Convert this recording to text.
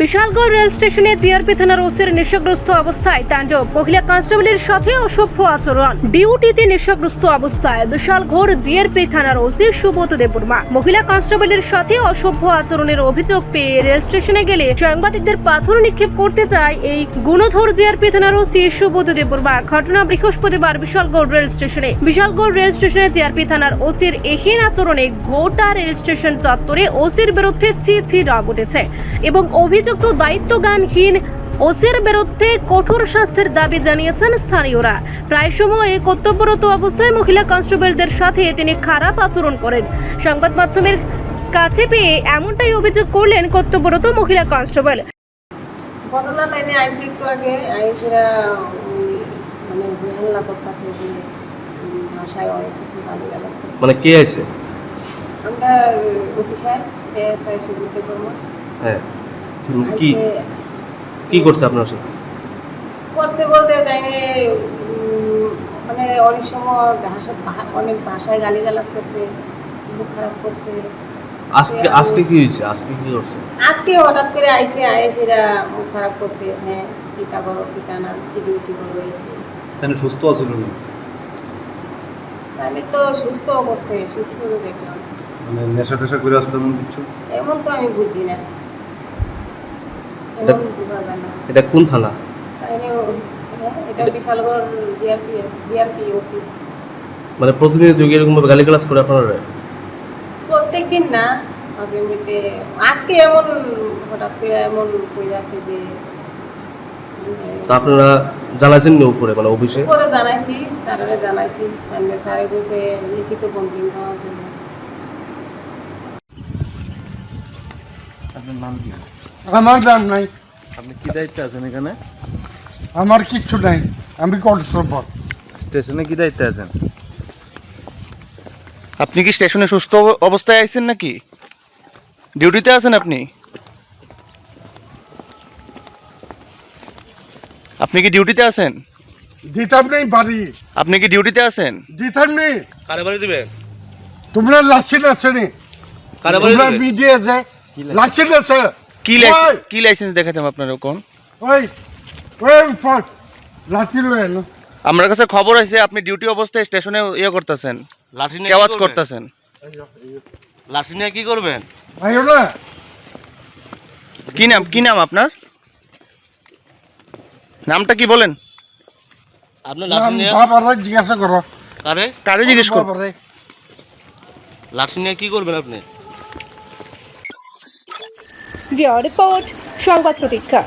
Bishalgarh rail স্টেশনে GRP থানার ওসির নেশাগ্রস্ত অবস্থায় তাণ্ডব। মহিলা কনস্টেবলের সাথে অসভ্য আচরণ। ডিউটিতে নেশাগ্রস্ত অবস্থায় বিশালগড় জিআরপি থানার ওসি সুব্রত দেববর্মা। মহিলা কনস্টেবলের সাথে অসভ্য আচরণের অভিযোগ পেয়ে রেল স্টেশনে গেলে সাংবাদিকদের পাথর নিক্ষেপ করতে চায় এই গুণধর জিআরপি থানার ওসি সুব্রত দেববর্মা। ঘটনা বৃহস্পতিবার বিশালগড় রেল স্টেশনে। বিশালগড় রেল স্টেশনে জিআরপি থানার ওসির এহীন আচরণে গোটা রেল স্টেশন চত্বরে ওসির বিরুদ্ধে ছি ছি রাগ উঠেছে এবং অভিযুক্ত দায়িত্বজ্ঞানহীন ওসির বিরুদ্ধে কঠোর শাস্তির দাবি জানিয়েছেন স্থানীয়রা। প্রায় সময় কর্তব্যরত অবস্থায় মহিলা কনস্টেবলদের সাথে তিনি খারাপ আচরণ করেন। সংবাদ মাধ্যমের কাছে পেয়ে এমনটাই অভিযোগ করলেন কর্তব্যরত মহিলা কনস্টেবল। ঘটনা তাইনে আইসি একটু আগে আইসিরা মানে বেহাল্লা করতেছে ভাষায় অনেক কিছু মানে কে আছে আমরা ওসি সাহেব এএসআই সুব্রত বর্মা হ্যাঁ। কি- কি করছে আপনার সাথে? করছে বলতে তাইনে মানে অনেক সময় ভাষা অনেক ভাষায় গালি গালাজ করছে মুখ খারাপ করছে। আজকে আজকে কি হয়েছে? আজকে কি করছে? আজকে হঠাৎ করে আইসে আয়েসেরা মুখ খারাপ করছে হ্যাঁ কিতা করো কিতা না কি ডিউটি করো এসে। তাহলে সুস্থ আছিল না তাহলে তো সুস্থ অবস্থায় সুস্থ দেখলাম মানে নেশা টেশা করে আসলো এমন কিছু? এমন তো আমি বুঝি না। এটা কোন থানা? হ্যাঁ এটা বিশালগড় জিআরপি জিআরপি ওপি। মানে প্রতিদিন যোগে এরকম ভাবে গালি ক্লাস করে আপনারা? প্রত্যেক দিন না মাঝে মধ্যে। আজকে এমন হঠাৎ করে এমন হয়ে আছে যে তা আপনারা জানাইছেন না উপরে মানে অফিসে? পরে জানাইছি স্যারেরা জানাইছি সামনে স্যারে বসে লিখিত কমপ্লেন দেওয়ার জন্য। আপনার নাম কি? আমার দাম নাই। আপনি কি দায়িত্বে আছেন এখানে? আমার কিচ্ছু নাই। আমি কনস্টেবল স্টেশনে কি দায়িত্বে আছেন? আপনি কি স্টেশনে সুস্থ অবস্থায় আছেন নাকি? ডিউটিতে আছেন আপনি? আপনি কি ডিউটিতে আছেন? দিতাম নেই বাড়ি। আপনি কি ডিউটিতে আছেন? দিতাম নেই। কারে বাড়ি দিবেন? তোমরা আছে নি। কারে বাড়ি মিডিয়া আছে লাসিন আছে। কি লাইসেন্স কি লাইসেন্স দেখাতাম আপনার কোন ওই! ওই লাঠি লয়ে এলো। আমার কাছে খবর আছে আপনি ডিউটি অবস্থায় স্টেশনে ইয়ে করতেছেন। লাঠি নিয়ে কেওয়াজ করতেছেন। লাঠি নিয়ে কি করবেন? কি নাম কি নাম আপনার? নামটা কি বলেন? আপনার বাবারা জিজ্ঞাসা করো। কারে কারে জিজ্ঞেস করব লাঠি নিয়ে কি করবেন আপনি? রিপোর্ট সংবাদ প্রতীক্ষা।